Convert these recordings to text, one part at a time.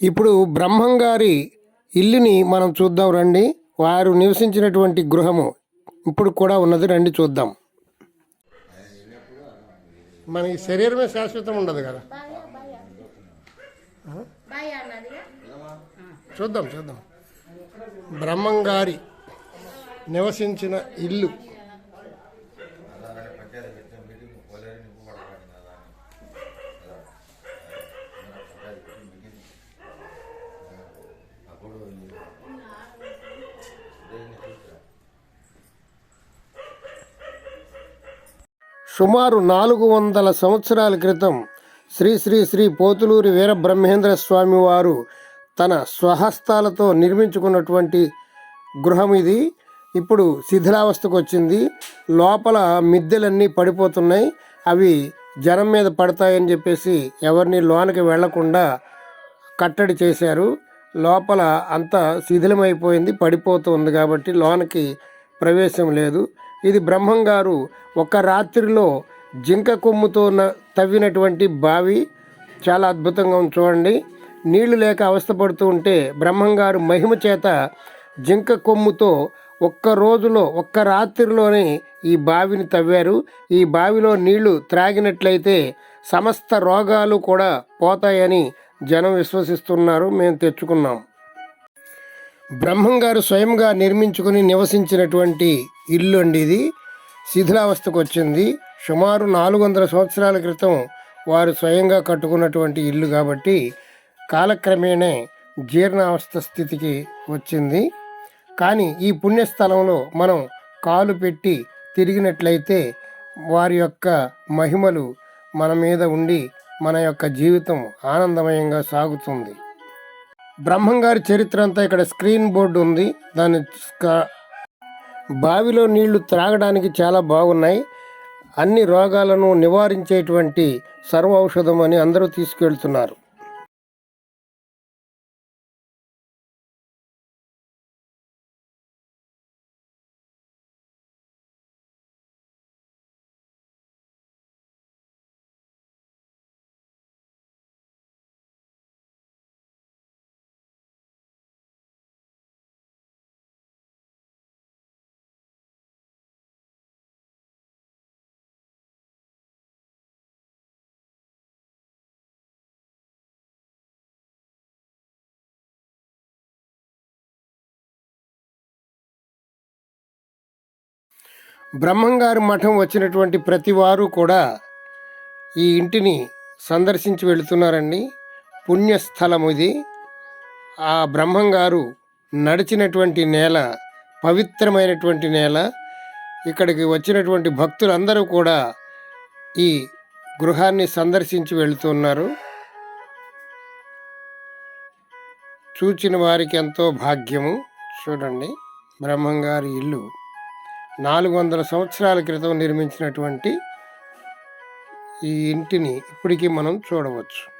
ఇప్పుడు బ్రహ్మంగారి ఇల్లుని మనం చూద్దాం రండి. వారు నివసించినటువంటి గృహము ఇప్పుడు కూడా ఉన్నది. రండి చూద్దాం. మన ఈ శరీరమే శాశ్వతం ఉండదు కదా? చూద్దాం చూద్దాం. బ్రహ్మంగారి నివసించిన ఇల్లు సుమారు నాలుగు వందల సంవత్సరాల క్రితం శ్రీ శ్రీ శ్రీ పోతులూరి వీరబ్రహ్మేంద్ర స్వామి వారు తన స్వహస్తాలతో నిర్మించుకున్నటువంటి గృహం ఇది. ఇప్పుడు శిథిలావస్థకు వచ్చింది. లోపల మిద్దెలన్నీ పడిపోతున్నాయి. అవి జనం మీద పడతాయని చెప్పేసి ఎవరిని లోనికి వెళ్ళకుండా కట్టడి చేశారు. లోపల అంతా శిథిలమైపోయింది పడిపోతుంది కాబట్టి లోనకి ప్రవేశం లేదు. ఇది బ్రహ్మం గారు ఒక రాత్రిలో జింక కొమ్ముతో తవ్వినటువంటి బావి. చాలా అద్భుతంగా ఉంది చూడండి. నీళ్ళు లేక అవస్థపడుతూ ఉంటే బ్రహ్మం గారు మహిమ చేత జింక కొమ్ముతో ఒక్క రోజులో ఒక్క రాత్రిలోనే ఈ బావిని తవ్వారు. ఈ బావిలో నీళ్ళు త్రాగినట్లయితే సమస్త రోగాలు కూడా పోతాయని జనం విశ్వసిస్తున్నారు. మేము తెచ్చుకున్నాం. బ్రహ్మం గారు స్వయంగా నిర్మించుకుని నివసించినటువంటి ఇల్లు అండి ఇది. శిథిలావస్థకు వచ్చింది. సుమారు నాలుగు వందల సంవత్సరాల క్రితం వారు స్వయంగా కట్టుకున్నటువంటి ఇల్లు కాబట్టి కాలక్రమేణే జీర్ణావస్థ స్థితికి వచ్చింది. కానీ ఈ పుణ్యస్థలంలో మనం కాలు పెట్టి తిరిగినట్లయితే వారి యొక్క మహిమలు మన మీద ఉండి మన యొక్క జీవితం ఆనందమయంగా సాగుతుంది. బ్రహ్మంగారి చరిత్ర అంతా ఇక్కడ స్క్రీన్ బోర్డు ఉంది. దాన్ని స్క- బావిలో నీళ్ళు త్రాగడానికి చాలా బాగున్నాయి. అన్ని రోగాలను నివారించేటువంటి సర్వ ఔషధం అని అందరూ తీసుకెళ్తున్నారు. బ్రహ్మంగారి మఠం వచ్చినటువంటి ప్రతి వారు కూడా ఈ ఇంటిని సందర్శించి వెళుతున్నారండి. పుణ్యస్థలం ఇది. ఆ బ్రహ్మంగారు నడిచినటువంటి నేల పవిత్రమైనటువంటి నేల ఇక్కడికి వచ్చినటువంటి భక్తులందరూ కూడా ఈ గృహాన్ని సందర్శించి వెళుతున్నారు. చూచిన వారికి ఎంతో భాగ్యము. చూడండి బ్రహ్మంగారి ఇల్లు. నాలుగు వందల సంవత్సరాల క్రితం నిర్మించినటువంటి ఈ ఇంటిని ఇప్పటికీ మనం చూడవచ్చు.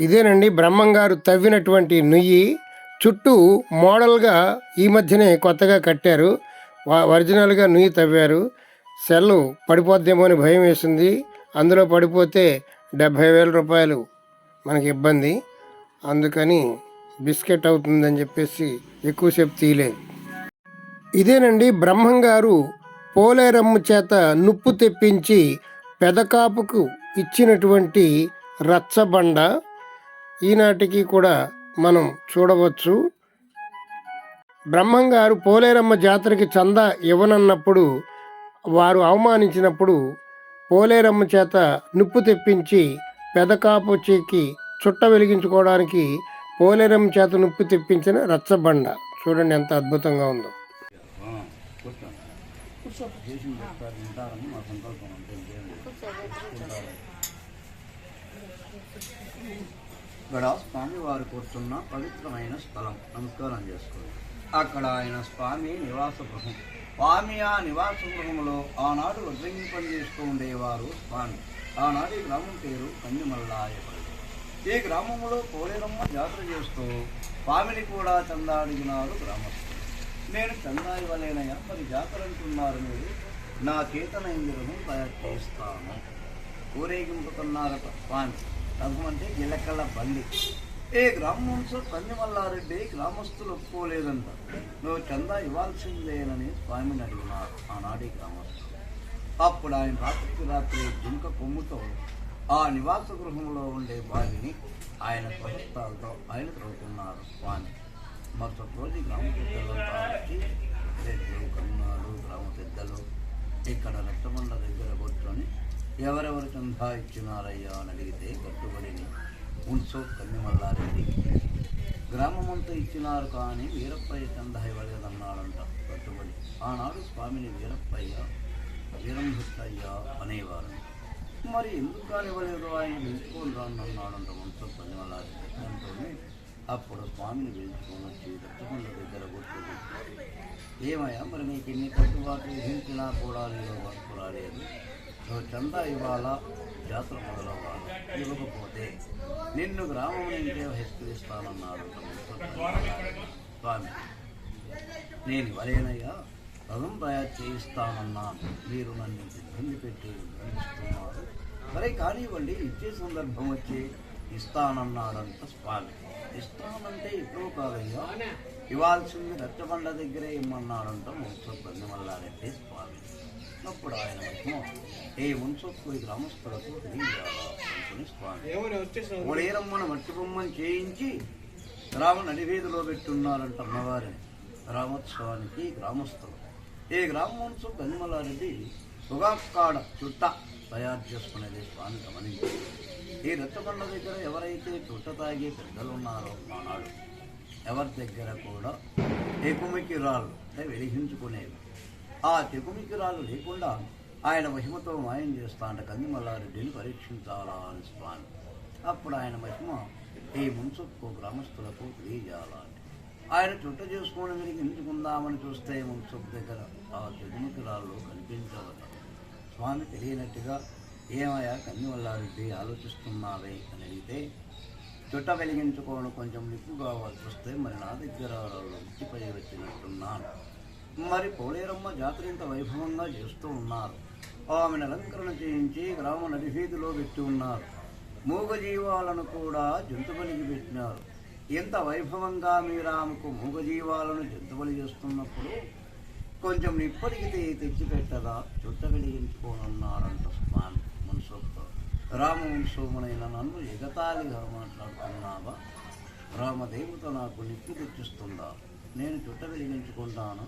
ఇదేనండి బ్రహ్మంగారు తవ్వినటువంటి నుయ్యి. చుట్టూ మోడల్గా ఈ మధ్యనే కొత్తగా కట్టారు. వా- ఒరిజినల్గా నుయ్యి తవ్వారు. సెల్లు పడిపోద్దేమో అని భయం వేసింది. అందులో పడిపోతే డెబ్భై వేల రూపాయలు మనకి ఇబ్బంది. అందుకని బిస్కెట్ అవుతుందని చెప్పేసి ఎక్కువసేపు తీయలేదు. ఇదేనండి బ్రహ్మంగారు పోలేరమ్మ చేత నుప్పు తెప్పించి పెదకాపుకు ఇచ్చినటువంటి రచ్చబండ. ఈనాటికి కూడా మనం చూడవచ్చు. బ్రహ్మంగారు పోలేరమ్మ జాతరకి చందా ఇవ్వనన్నప్పుడు వారు అవమానించినప్పుడు పోలేరమ్మ చేత నిప్పు తెప్పించి పెదకాపు చేకి చుట్ట వెలిగించుకోవడానికి పోలేరమ్మ చేత నిప్పు తెప్పించిన రచ్చబండ. చూడండి ఎంత అద్భుతంగా ఉందో. ఇక్కడ స్వామి వారు కూర్చున్న పవిత్రమైన స్థలం. నమస్కారం చేసుకోండి. అక్కడ ఆయన స్వామి నివాస గృహం. స్వామి ఆ నివాస గృహంలో ఆనాడు వడ్రంగి పని చేస్తూ ఉండేవారు స్వామి. ఆనాడు ఈ గ్రామం పేరు కన్నిమల్లాయపల్లి. ఈ గ్రామంలో కోలేరమ్మ జాతర చేస్తూ స్వామిని కూడా చందా అడిగినారు గ్రామస్తులు నేను చందా ఇవ్వలేనయ్యా మరి జాతరంటున్నారు మీరు. నా చేతనైంది ఇంద్రము తయారు చేస్తాను ఊరేగింపుతున్నారట స్వామి. రథం అంటే గిలకల బండి. ఏ గ్రామంలో కందిమల్లారెడ్డి గ్రామస్తులు ఒప్పుకోలేదంట. నువ్వు చందా ఇవ్వాల్సిందేనని స్వామిని అడిగినారు ఆనాటి గ్రామస్తులు. అప్పుడు ఆయన రాత్రికి రాత్రి జింక కొమ్ముతో ఆ నివాస గృహంలో ఉండే బావిని ఆయన స్వహస్తాలతో ఆయన త్రవ్వుతున్నారు స్వామి. మరుసటి రోజు గ్రామ పెద్దలు వచ్చి రెడ్లు కన్నాడు గ్రామ పెద్దలు ఇక్కడ రక్తమండ దగ్గర కూర్చొని ఎవరెవరు చందా ఇచ్చినారయ్యా అని అడిగితే కట్టుబడిని ఉంచో కన్నెమల్లారెడ్డి గ్రామమంతా ఇచ్చినారు కానీ వీరప్పయ్య చందా ఇవ్వలేదన్నాడంట కట్టుబడి ఆనాడు స్వామిని వీరప్పయ్య వీరంభుత్తయ్య అనేవారు మరి ఎందుకు కానివ్వలేదు ఆయన? పిలుచుకొని రానన్నాడంట ఉంచో కన్నిమల్లారెడ్డి అంటూనే అప్పుడు స్వామిని పిలుచుకొని వచ్చి రక్తకుండ దగ్గర కూర్చొని ఏమయ్యా మరి నీకు ఇన్ని కట్టుబాట్లు విధించినా కూడా నేను వర్క్ రాలేదు. నువ్వు చందా ఇవాళ జాతర మొదలవ్వాలి. ఇవ్వకపోతే నిన్ను గ్రామం నుంచే హెచ్చరిస్తానన్నారు స్వామి. నేను ఇవ్వలేనయ్యా రథం తయారు చేయిస్తానన్నాను. మీరు నన్ను ఇబ్బంది పెట్టి ఇస్తున్నారు సరే కానివ్వండి ఇచ్చే సందర్భం వచ్చి ఇస్తానన్నాడంత స్వామి. ఇస్తానంటే ఇప్పుడు కాదయ్యా. ఇవ్వాల్సింది రచ్చబండ దగ్గరే ఇమ్మన్నాడంట మున్సొప్పంది మల్లారెడ్డి స్వామి. అప్పుడు ఆయన ఏ మున్సొప్పు ఈ గ్రామస్తులకు తెలియజేయాలా అనుకుని స్వామి. ఒడేరమ్మను మట్టి బొమ్మని చేయించి గ్రామ నడివీధిలో పెట్టున్నారంట అమ్మవారిని. గ్రామోత్సవానికి గ్రామస్తులు ఈ గ్రామోత్సవ గనిమలారెడ్డి పొగాకాడ చుట్ట తయారు చేసుకునేది స్వామి గమనించి ఈ రచ్చబండ దగ్గర ఎవరైతే చుట్ట తాగే పెద్దలు ఉన్నారో ఆనాడు ఎవరి దగ్గర కూడా తెకుమికి రాళ్ళు అంటే వెలిగించుకునేవి. ఆ తెకుమికి రాళ్ళు లేకుండా ఆయన మహిమతో మాయం చేస్తా అంటే కందిమల్లారెడ్డిని పరీక్షించాలా అని స్వామి. అప్పుడు ఆయన మహిమ ఈ మున్సొప్పు గ్రామస్తులకు తెలియజేయాలని ఆయన చుట్ట చేసుకోవడం వెలిగించుకుందామని చూస్తే మున్సొప్పు దగ్గర ఆ తెగుమికి రాళ్ళు కనిపించవట. స్వామి తెలియనట్టుగా ఏమయ్యా? కన్నివల్లారెడ్డి ఆలోచిస్తున్నావే అని అడిగితే చుట్ట వెలిగించుకోవడం కొంచెం నిప్పు కావాల్సి వస్తే మరి నా దగ్గర ఇంటిపై వచ్చినట్టున్నాను. మరి పోలేరమ్మ జాతర ఇంత వైభవంగా చేస్తూ ఉన్నారు. ఆమెను అలంకరణ చేయించి గ్రామ నడివీధిలో పెట్టి ఉన్నారు. మూగజీవాలను కూడా జంతుబలికి పెట్టినారు. ఎంత వైభవంగా మీరు ఆమెకు మూగజీవాలను జంతుబలి చేస్తున్నప్పుడు కొంచెం నిప్పటికి తెచ్చి పెట్టదా చుట్ట వెలిగించుకోనున్నారంట. రామవంశోమునైన నన్ను ఎగతాళిగా మాట్లాడుతున్నావా? రామదేవత నాకు నిప్పు తెచ్చిస్తుందా? నేను చుట్ట వెలిగించుకుంటాను.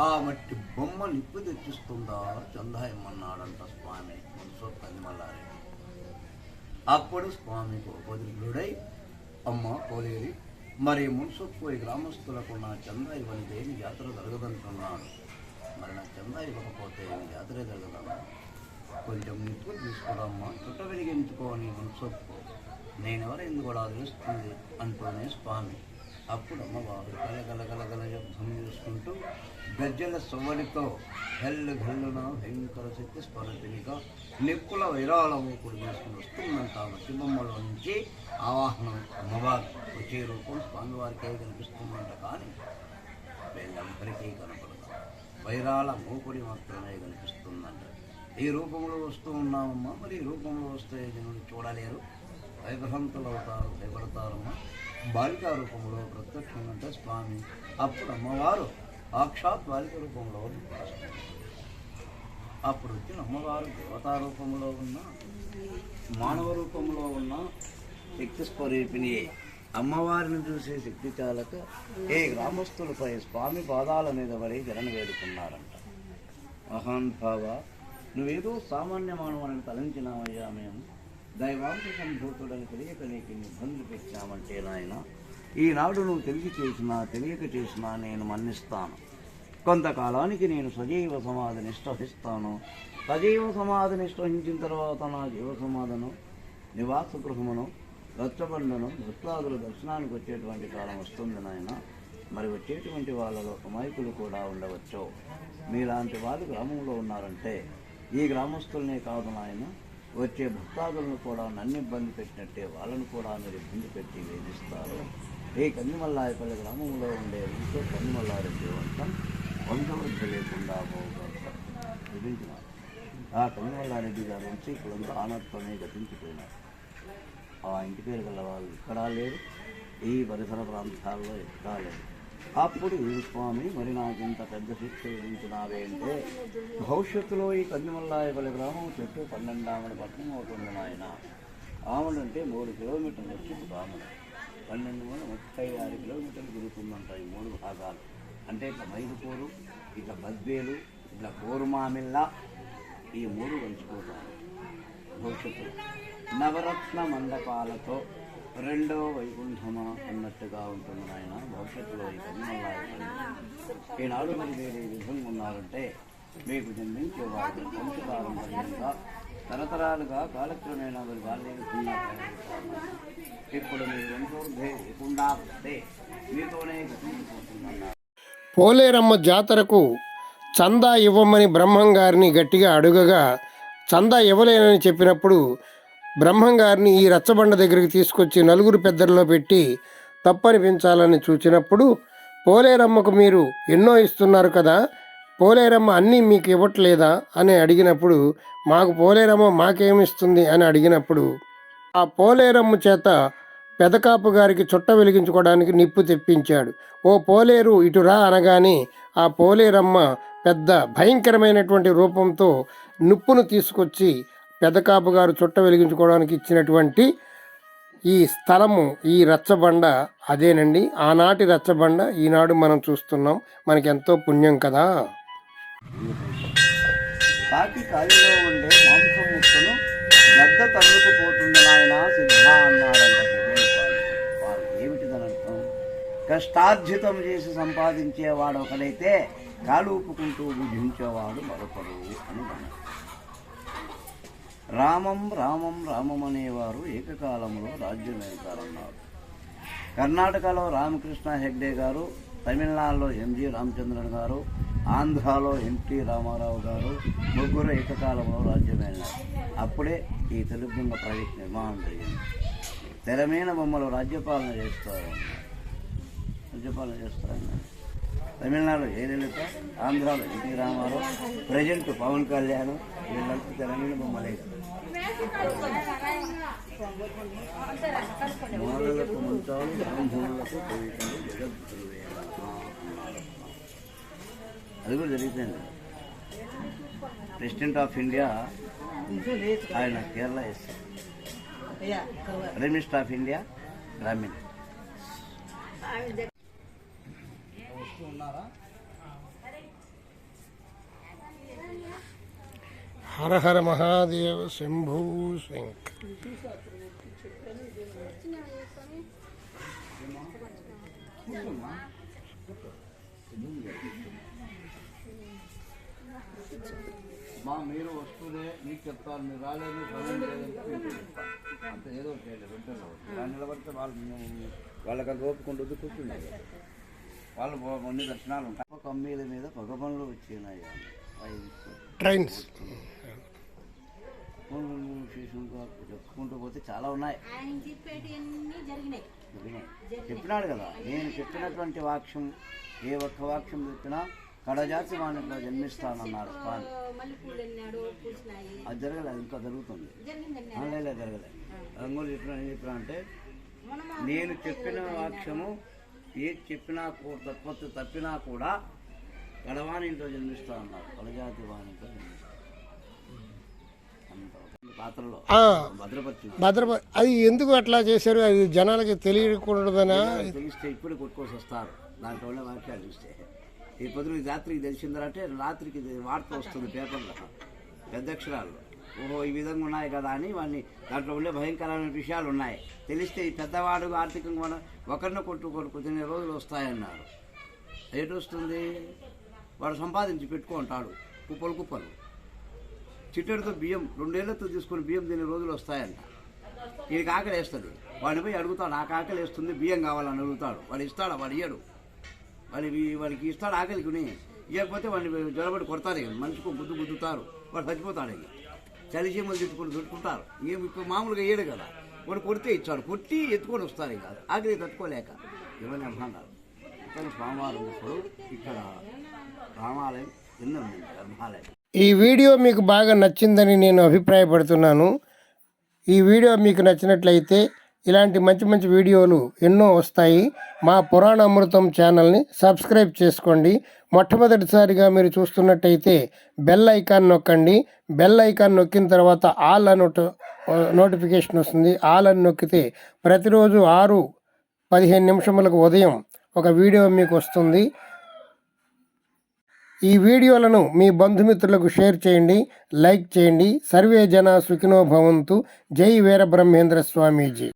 ఆ మట్టి బొమ్మ నిప్పు తెచ్చిస్తుందా? చందాయమన్నాడంట స్వామి. మనసు కనిమల్లారెడ్డి అప్పుడు స్వామి కోపదిలుడై అమ్మ పోలేరి మరి మున్సొప్పోయి గ్రామస్తులకు నా చందా ఇవ్వని దేని జాతర జరగదంటున్నాడు? మరి నా చందా ఇవ్వకపోతే ఈ జాతరే కొంచెం నిప్పు తీసుకురామ్మా చుట్ట వెలిగించుకోని మున్సొప్పు నేనెవరైంది కూడా తెలుస్తుంది అంటూనే స్వామి. అప్పుడు అమ్మవారు గలగల యుద్ధం చేసుకుంటూ గజ్జల సవ్వడితో హెల్లు గల్లున భయంకర శక్తి స్మరణిగా నిప్పుల విరాళము కూడా చేసుకుని వస్తుందంట శివమ్మలో నుంచి ఆవాహనం అమ్మవారు. వచ్చే రూపం స్వామివారికే కనిపిస్తుందంట కానీ వీళ్ళందరికీ కనపడదు. వైరాల మూకుడి మాత్రమే కనిపిస్తుంది. ఈ రూపంలో వస్తూ ఉన్నామమ్మా. మరి ఈ రూపంలో వస్తే జనులు చూడలేరు. భయభ్రాంతులు అవుతారు భయపడతారమ్మా. బాలికా రూపంలో ప్రత్యక్షం అంటే స్వామి. అప్పుడు అమ్మవారు సాక్షాత్ బాలిక రూపంలో అప్పుడు వచ్చిన అమ్మవారు దేవతా రూపంలో ఉన్న మానవ రూపంలో ఉన్న శక్తి స్వరూపిణి అమ్మవారిని చూసే శక్తి చాలక ఏ గ్రామస్తులపై స్వామి పాదాల మీద పడి జనం వేడుకున్నారంట. మహాన్ భావ నువ్వేదో సామాన్య మానవాన్ని తలంచినామయ్యా మేము. దైవాంశ సంభూతుడని తెలియక నీకు ఇబ్బందులు పెట్టామంటే నాయన ఈనాడు నువ్వు తెలిసి చేసినా తెలియక చేసినా నేను మన్నిస్తాను. కొంతకాలానికి నేను సజీవ సమాధి నిష్టహిస్తాను సజీవ సమాధి నిష్టహించిన తర్వాత నా జీవ సమాధను నివాస గృహమును రచ్చబండను భక్తాదులు దర్శనానికి వచ్చేటువంటి కాలం వస్తుంది నాయన. మరి వచ్చేటువంటి వాళ్ళలో అమాయకులు కూడా ఉండవచ్చు. మీలాంటి వాళ్ళు గ్రామంలో ఉన్నారంటే ఈ గ్రామస్తులనే కాదు నాయన వచ్చే భక్తాదులను కూడా నన్ను ఇబ్బంది పెట్టినట్టే వాళ్ళను కూడా మీరు ఇబ్బంది పెట్టి వేధిస్తారు. ఈ కందిమల్లాయపల్లి గ్రామంలో ఉండే ఇంట్లో కందిమల్లారెడ్డి వంశం వంశవృద్ధి లేకుండా పోగలుగుతారు విధించినారు. ఆ కందిమల్లారెడ్డి గారి నుంచి వంశీకులంతా ఆనత్వమే గతించిపోయినారు. ఆ ఇంటి పేరు గల వాళ్ళు ఇక్కడ లేరు ఈ పరిసర ప్రాంతాల్లో ఎక్కడా లేరు. అప్పుడు ఈ స్వామి మరి నాకింత పెద్ద శిక్ష విధించినావే అంటే భవిష్యత్తులో ఈ కన్నిమల్లాయపల్లి గ్రామం చెట్టు పన్నెండామడి పట్టణం అవుతుంది నాయన. ఆమెడు అంటే మూడు కిలోమీటర్లు వచ్చి ఆమెడు పన్నెండు వందల ముప్పై ఆరు కిలోమీటర్లు తిరుగుతుందంట ఈ మూడు భాగాలు. అంటే ఇట్లా మైదుకూరు ఇట్లా బద్వేలు ఇట్లా కోరుమామిల్ల ఈ మూడు పంచుకుంటారు భవిష్యత్తులో నవరత్న మండపాలతో రెండో వైకుంఠమా అన్నట్టుగా ఉంటుంది ఆయన భవిష్యత్తులో ఈ కన్యమల్లాయపల్లి ఈనాడు మరి మీరు ఈ విధంగా ఉన్నారంటే మీకు జన్మించే వారిని వంశపారంపర్యంగా తరతరాలుగా కాలక్రమేణా మరి వాళ్ళే ఇప్పుడు మీరు వంశోర్ధే లేకుండా వస్తే మీతోనే గతించిపోతుందన్నారు. పోలేరమ్మ జాతరకు చందా ఇవ్వమని బ్రహ్మం గారిని గట్టిగా అడుగగా చందా ఇవ్వలేనని చెప్పినప్పుడు బ్రహ్మం గారిని ఈ రచ్చబండ దగ్గరికి తీసుకొచ్చి నలుగురు పెద్దల్లో పెట్టి తప్పనిపించాలని చూచినప్పుడు పోలేరమ్మకు మీరు ఎన్నో ఇస్తున్నారు కదా పోలేరమ్మ అన్నీ మీకు ఇవ్వట్లేదా అని అడిగినప్పుడు మాకు పోలేరమ్మ మాకేమిస్తుంది అని అడిగినప్పుడు ఆ పోలేరమ్మ చేత పెదకాపు గారికి చుట్ట వెలిగించుకోవడానికి నిప్పు తెప్పించాడు. ఓ పోలేరు ఇటురా అనగానే ఆ పోలేరమ్మ పెద్ద భయంకరమైనటువంటి రూపంతో నిప్పును తీసుకొచ్చి పెదకాపు గారు చుట్ట వెలిగించుకోవడానికి ఇచ్చినటువంటి ఈ స్థలము ఈ రచ్చబండ అదేనండి. ఆనాటి రచ్చబండ ఈనాడు మనం చూస్తున్నాం. మనకెంతో పుణ్యం కదా. కాకి కాలిలో ఉండే మాంసం ముక్కను గద్ద తన్నుకుపోతుంది నాయన సిద్ధ అన్నాడంట ఏమిటి దాని అర్థం? కష్టార్జితం చేసి సంపాదించేవాడు ఒకడైతే కాలు ఊపుకుంటూ బుద్ధించేవాడు మరొకడు అని రామం రామం రామం అనేవారు ఏకకాలంలో రాజ్యం వెళ్తారన్నారు కర్ణాటకలో రామకృష్ణ హెగ్డే గారు తమిళనాడులో ఎంజి రామచంద్రన్ గారు ఆంధ్రాలో ఎన్టీ రామారావు గారు ముగ్గురు ఏకకాలంలో రాజ్యం వెళ్ళినారు అప్పుడే ఈ తెలుగుంగ ప్రాజెక్ట్ నిర్మాణం జరిగింది. తెరమైన బొమ్మలు రాజ్యపాలన చేస్తారు రాజ్యపాలన చేస్తారన్నారు. తమిళనాడు జయలలిత ఆంధ్రాలో ఎన్టీ రామారావు ప్రజెంట్ పవన్ కళ్యాణ్ వీళ్ళంతా తెలంగాణ బొమ్మలే. మాలలకు మంచాలు బ్రాహ్మణులకు కవితలు జగద్గురు అది కూడా జరిగిపోయింది ప్రెసిడెంట్ ఆఫ్ ఇండియా ఆయన Kerala SC prime minister of India గ్రామీణ. ఉన్నారా? హర హర మహాదేవ శంభూ శంకర్. మా మీరు వస్తూనే మీకు చెప్తారు మీరు రాలేదు అంత ఏదో చేయలేదు వాళ్ళు నిలబడితే వాళ్ళు వాళ్ళకి ఓపుకుంటుంది కూర్చుండేది వాళ్ళు కొన్ని దర్శనాలు ఉంటాయి. కమ్మీల మీద పొగ పనులు వచ్చినాయి. ట్రైన్స్ చెప్పుకుంటూ పోతే చాలా ఉన్నాయి. ఆయన చెప్పేటివన్నీ జరిగినాయి. వినే- చెప్పినాడు కదా. నేను చెప్పినటువంటి వాక్యం ఏ ఒక్క వాక్యం చెప్పినా కడజాతి వాణిలో స్వామి పూసినాయి. అది జరగలేదు ఇంకా జరుగుతుంది. లేదు జరగలేదు రంగోలు చెప్పిన ఏం చెప్పినా అంటే నేను చెప్పిన వాక్యము ఏది చెప్పినా తప్పొత్తు తప్పినా కూడా కడవాణింట్లో జన్మిస్తా అన్నారు కడజాతి వాణితో జన్మిస్తా అంత పాత్రలో ఆ, భద్రపరిచిన భద్రప అది ఎందుకు అట్లా చేశారు? అది జనాలకి తెలియకూడదనా? తెలిస్తే ఇప్పుడు కొట్టుకోసి వస్తారు. దాంట్లో వాక్యాలు చూస్తే. ఈ పొద్దున రాత్రికి తెలిసిందంటే రాత్రికి వార్త వస్తుంది పేపర్లో. పెద్ద అక్షరాలు. ఓహో ఈ విధంగా ఉన్నాయి కదా అని వాడిని దాంట్లో ఉండే భయంకరమైన విషయాలు ఉన్నాయి. తెలిస్తే ఈ పెద్దవాడు ఆర్థికంగా మన ఒకరిని కొట్టు కొడుకు తినే రోజులు వస్తాయన్నారు. ఎటు వస్తుంది వాడు సంపాదించి పెట్టుకుంటాడు. కుప్పలు కుప్పలు. చిట్టడితో బియ్యం రెండేళ్ళతో తీసుకొని బియ్యం తినే రోజులు వస్తాయంట. వీడికి ఆకలి వేస్తుంది. వాడిని పోయి అడుగుతాడు నాకు ఆకలి వేస్తుంది బియ్యం కావాలని అడుగుతాడు. వాడు ఇస్తాడు? వాడు ఇయ్యడు. వాడి వాడికి ఇస్తాడు ఆకలికి ఇవ్వకపోతే వాడిని జ్వరబడి కొడతారు ఇక. మనిషికి గుద్దు గుద్దుతారు. వాడు చచ్చిపోతాడు ఇక. చలిసీమలు తిట్టుకుని చుట్టుకుంటారు ఏం ఇప్పుడు మామూలుగా ఇయ్యడు కదా. వాడు కొడితే ఇచ్చాడు. కొట్టి ఎత్తుకొని వస్తారు ఇక. ఆకలి తట్టుకోలేక. ఇవన్నీ అర్థాలు ఇక్కడ స్వామివారు ఉన్నప్పుడు ఇక్కడ రామాలయం కింద ఉంది గర్భాలయం ఈ వీడియో మీకు బాగా నచ్చిందని నేను అభిప్రాయపడుతున్నాను. ఈ వీడియో మీకు నచ్చినట్లయితే ఇలాంటి మంచి మంచి వీడియోలు ఎన్నో వస్తాయి. మా పురాణ అమృతం ఛానల్ని సబ్స్క్రైబ్ చేసుకోండి. మొట్టమొదటిసారిగా మీరు చూస్తున్నట్టయితే బెల్ ఐకాన్ నొక్కండి. బెల్ ఐకాన్ నొక్కిన తర్వాత ఆల్ అని నోటిఫికేషన్ వస్తుంది. ఆల్ అని నొక్కితే ప్రతిరోజు ఆరు పదిహేను నిమిషములకు ఉదయం ఒక వీడియో మీకు వస్తుంది. ఈ వీడియోలను మీ బంధుమిత్రులకు షేర్ చేయండి లైక్ చేయండి. సర్వే జన సుఖినో భవంతు. జై వీరబ్రహ్మేంద్ర స్వామీజీ.